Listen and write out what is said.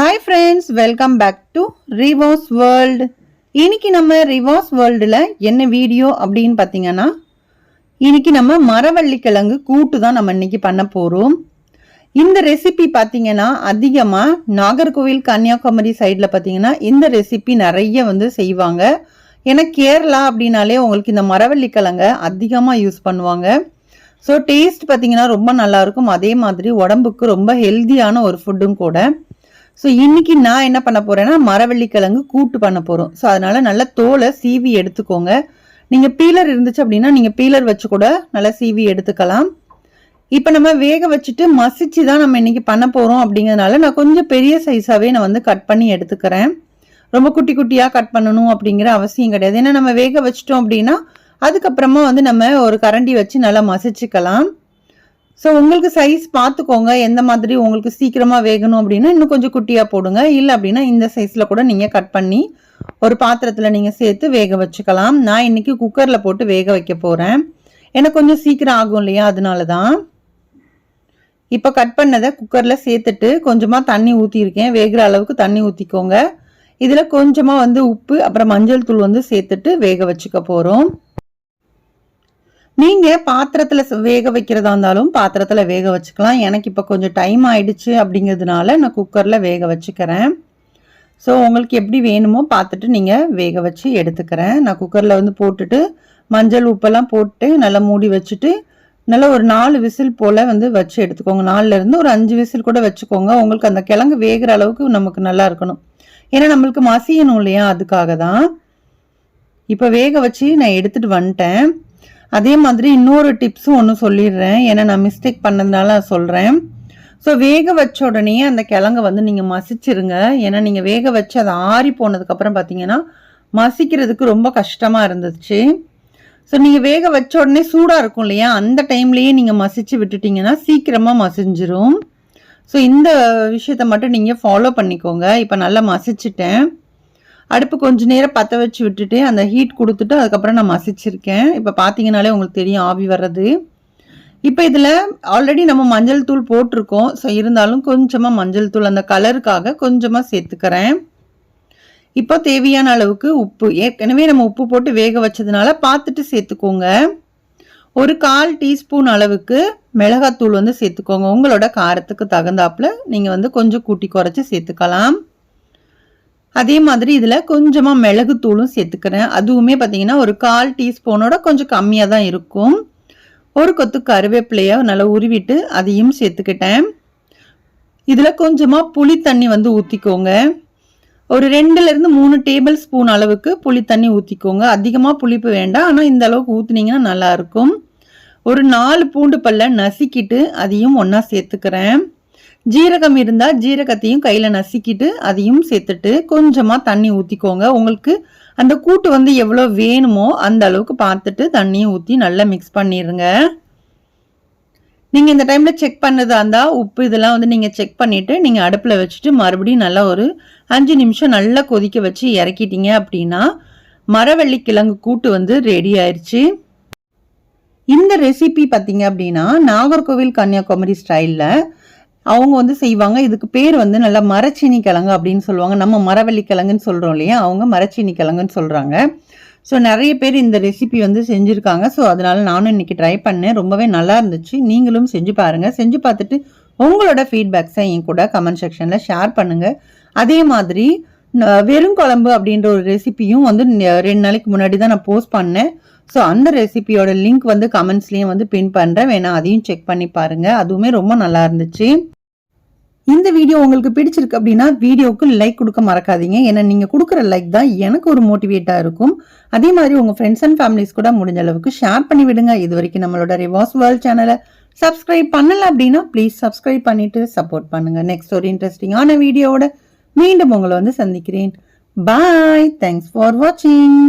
Hi friends welcome back to Riwaaj world இன்னைக்கு நம்ம ரிவாஸ் வேர்ல்டில் என்ன வீடியோ அப்படின்னு பார்த்தீங்கன்னா இன்னைக்கு நம்ம மரவள்ளி கிழங்கு கூட்டு தான் நம்ம இன்னைக்கு பண்ண போகிறோம் இந்த ரெசிபி பார்த்தீங்கன்னா அதிகமாக நாகர்கோவில் கன்னியாகுமரி சைடில் பார்த்தீங்கன்னா இந்த ரெசிபி நிறைய வந்து செய்வாங்க. ஏன்னா கேரளா அப்படின்னாலே உங்களுக்கு இந்த மரவள்ளி அதிகமாக யூஸ் பண்ணுவாங்க. ஸோ டேஸ்ட் பார்த்தீங்கன்னா ரொம்ப நல்லாயிருக்கும் அதே மாதிரி உடம்புக்கு ரொம்ப ஹெல்த்தியான ஒரு ஃபுட்டும் கூட. ஸோ இன்னைக்கு நான் என்ன பண்ண போறேன்னா மரவள்ளி கிழங்கு கூட்டு பண்ண போகிறோம் ஸோ அதனால நல்ல தோலை சீவி எடுத்துக்கோங்க. நீங்கள் பீலர் இருந்துச்சு அப்படின்னா நீங்கள் பீலர் வச்சு கூட நல்லா சீவி எடுத்துக்கலாம். இப்போ நம்ம வேக வச்சுட்டு மசிச்சு தான் நம்ம இன்னைக்கு பண்ண போகிறோம் அப்படிங்கிறதுனால நான் கொஞ்சம் பெரிய சைஸாகவே நான் வந்து கட் பண்ணி எடுத்துக்கிறேன். ரொம்ப குட்டி குட்டியாக கட் பண்ணணும் அப்படிங்கிற அவசியம் கிடையாது. ஏன்னா நம்ம வேக வச்சிட்டோம் அப்படின்னா அதுக்கப்புறமா வந்து நம்ம ஒரு கரண்டி வச்சு நல்லா மசிச்சுக்கலாம். ஸோ உங்களுக்கு சைஸ் பார்த்துக்கோங்க. எந்த மாதிரி உங்களுக்கு சீக்கிரமாக வேகணும் அப்படின்னா இன்னும் கொஞ்சம் குட்டியாக போடுங்க. இல்லை அப்படின்னா இந்த சைஸில் கூட நீங்கள் கட் பண்ணி ஒரு பாத்திரத்தில் நீங்கள் சேர்த்து வேக வச்சுக்கலாம். நான் இன்றைக்கி குக்கரில் போட்டு வேக வைக்க போகிறேன் எனக்கு கொஞ்சம் சீக்கிரம் ஆகும் இல்லையா? அதனால தான் இப்போ கட் பண்ணதை குக்கரில் சேர்த்துட்டு கொஞ்சமாக தண்ணி ஊற்றிருக்கேன் வேகிற அளவுக்கு தண்ணி ஊற்றிக்கோங்க இதில் கொஞ்சமாக வந்து உப்பு அப்புறம் மஞ்சள் தூள் வந்து சேர்த்துட்டு வேக வச்சுக்க போகிறோம் நீங்கள் பாத்திரத்தில் வேக வைக்கிறதா இருந்தாலும் பாத்திரத்தில் வேக வச்சுக்கலாம். எனக்கு இப்போ கொஞ்சம் டைம் ஆயிடுச்சு அப்படிங்கிறதுனால நான் குக்கரில் வேக வச்சுக்கிறேன். ஸோ உங்களுக்கு எப்படி வேணுமோ பார்த்துட்டு நீங்கள் வேக வச்சு எடுத்துக்கிறேன். நான் குக்கரில் வந்து போட்டுட்டு மஞ்சள் உப்பெல்லாம் போட்டு நல்லா மூடி வச்சுட்டு நல்லா ஒரு நாலு விசில் போல் வந்து வச்சு எடுத்துக்கோங்க. நாலுலேருந்து ஒரு அஞ்சு விசில் கூட வச்சுக்கோங்க. உங்களுக்கு அந்த கிழங்கு வேகிற அளவுக்கு நமக்கு நல்லா இருக்கணும். ஏன்னா நம்மளுக்கு மசியணும் இல்லையா? அதுக்காக தான். இப்போ வேக வச்சு நான் எடுத்துகிட்டு வந்துட்டேன். அதே மாதிரி இன்னொரு டிப்ஸும் ஒன்று சொல்லிடுறேன். ஏன்னா நான் மிஸ்டேக் பண்ணதுனால சொல்கிறேன் ஸோ வேக வச்ச உடனே அந்த கிழங்க வந்து நீங்கள் மசிச்சிருங்க. ஏன்னா நீங்கள் வேக வச்சு அதை ஆறி போனதுக்கப்புறம் பார்த்தீங்கன்னா மசிக்கிறதுக்கு ரொம்ப கஷ்டமாக இருந்துச்சு. ஸோ நீங்கள் வேக வச்ச உடனே சூடாக இருக்கும் இல்லையா? அந்த டைம்லேயே நீங்கள் மசிச்சு விட்டுட்டிங்கன்னா சீக்கிரமாக மசிஞ்சிரும். ஸோ இந்த விஷயத்த மட்டும் நீங்கள் ஃபாலோ பண்ணிக்கோங்க. இப்போ நல்லா மசிச்சிட்டேன். அடுப்பு கொஞ்சம் நேரம் பற்ற வச்சு விட்டுட்டு அந்த ஹீட் கொடுத்துட்டு அதுக்கப்புறம் நான் மசிச்சிருக்கேன். இப்போ பார்த்தீங்கனாலே உங்களுக்கு தெரியும் ஆவி வர்றது. இப்போ இதில் ஆல்ரெடி நம்ம மஞ்சள் தூள் போட்டிருக்கோம். ஸோ இருந்தாலும் கொஞ்சமாக மஞ்சள் தூள் அந்த கலருக்காக கொஞ்சமாக சேர்த்துக்கிறேன். இப்போ தேவையான அளவுக்கு உப்பு. ஏற்கனவே நம்ம உப்பு போட்டு வேக வச்சதுனால பார்த்துட்டு சேர்த்துக்கோங்க. ஒரு கால் டீஸ்பூன் அளவுக்கு மிளகாத்தூள் வந்து சேர்த்துக்கோங்க. உங்களோட காரத்துக்கு தகுந்தாப்புல நீங்கள் வந்து கொஞ்சம் கூட்டி குறைச்சி சேர்த்துக்கலாம். அதே மாதிரி இதில் கொஞ்சமாக மிளகுத்தூளும் சேர்த்துக்கிறேன். அதுவுமே பார்த்தீங்கன்னா ஒரு கால் டீஸ்பூனோட கொஞ்சம் கம்மியாக தான் இருக்கும். ஒரு கொத்து கருவேப்பிலையை நல்லா உருவிட்டு அதையும் சேர்த்துக்கிட்டேன். இதில் கொஞ்சமாக புளி தண்ணி வந்து ஊற்றிக்கோங்க ஒரு ரெண்டுலேருந்து மூணு டேபிள் ஸ்பூன் அளவுக்கு புளி தண்ணி ஊற்றிக்கோங்க அதிகமாக புளிப்பு வேண்டாம். ஆனால் இந்த அளவுக்கு ஊற்றுனீங்கன்னா நல்லாயிருக்கும் ஒரு நாலு பூண்டு பல்ல நசுக்கிட்டு அதையும் ஒன்றா சேர்த்துக்கிறேன். ஜீரகம் இருந்தால் ஜீரகத்தையும் கையில் நசுக்கிட்டு அதையும் சேர்த்துட்டு கொஞ்சமாக தண்ணி ஊற்றிக்கோங்க உங்களுக்கு அந்த கூட்டு வந்து எவ்வளோ வேணுமோ அந்த அளவுக்கு பார்த்துட்டு தண்ணியை ஊற்றி நல்லா மிக்ஸ் பண்ணிடுங்க நீங்கள் இந்த டைமில் செக் பண்ணதா இருந்தால் உப்பு இதெல்லாம் வந்து நீங்கள் செக் பண்ணிவிட்டு நீங்கள் அடுப்பில் வச்சுட்டு மறுபடியும் நல்லா ஒரு அஞ்சு நிமிஷம் நல்லா கொதிக்க வச்சு இறக்கிட்டீங்க அப்படின்னா மரவள்ளி கிழங்கு கூட்டு வந்து ரெடி ஆயிடுச்சு இந்த ரெசிபி பார்த்தீங்க அப்படின்னா நாகர்கோவில் கன்னியாகுமரி ஸ்டைலில் அவங்க வந்து செய்வாங்க. இதுக்கு பேர் வந்து நல்லா மரச்சீனி கிழங்கு அப்படின்னு சொல்லுவாங்க. நம்ம மரவள்ளி கிழங்குன்னு சொல்கிறோம் இல்லையா? அவங்க மரச்சீனி கிழங்குன்னு சொல்கிறாங்க ஸோ நிறைய பேர் இந்த ரெசிபி வந்து செஞ்சுருக்காங்க. ஸோ அதனால நானும் இன்னைக்கு ட்ரை பண்ணேன். ரொம்பவே நல்லா இருந்துச்சு. நீங்களும் செஞ்சு பாருங்கள் செஞ்சு பார்த்துட்டு உங்களோட ஃபீட்பேக்ஸை என் கூட கமெண்ட் செக்ஷனில் ஷேர் பண்ணுங்கள் அதே மாதிரி வெறும் குழம்பு அப்படின்ற ஒரு ரெசிபியும் வந்து ரெண்டு நாளைக்கு முன்னாடி தான் நான் போஸ்ட் பண்ணேன். ஸோ அந்த ரெசிபியோட லிங்க் வந்து கமெண்ட்ஸ்லேயும் வந்து பின் பண்ணுறேன் வேணா அதையும் செக் பண்ணி பாருங்கள் அதுவுமே ரொம்ப நல்லா இருந்துச்சு. இந்த வீடியோ உங்களுக்கு பிடிச்சிருக்கு அப்படின்னா வீடியோவுக்கு லைக் கொடுக்க மறக்காதீங்க. ஏன்னா நீங்கள் கொடுக்குற லைக் தான் எனக்கு ஒரு மோட்டிவேட்டாக இருக்கும். அதே மாதிரி உங்கள் ஃப்ரெண்ட்ஸ் அண்ட் ஃபேமிலிஸ் கூட முடிஞ்ச அளவுக்கு ஷேர் பண்ணி விடுங்க. இது வரைக்கும் நம்மளோட ரிவாஸ் வேர்ல்ட் சேனலை சப்ஸ்கிரைப் பண்ணலை அப்படின்னா ப்ளீஸ் சப்ஸ்கிரைப் பண்ணிட்டு சப்போர்ட் பண்ணுங்க. நெக்ஸ்ட் ஒரு இன்ட்ரெஸ்டிங்கான வீடியோவோட மீண்டும் உங்களை வந்து சந்திக்கிறேன். பாய் தேங்க்ஸ் ஃபார் வாட்சிங்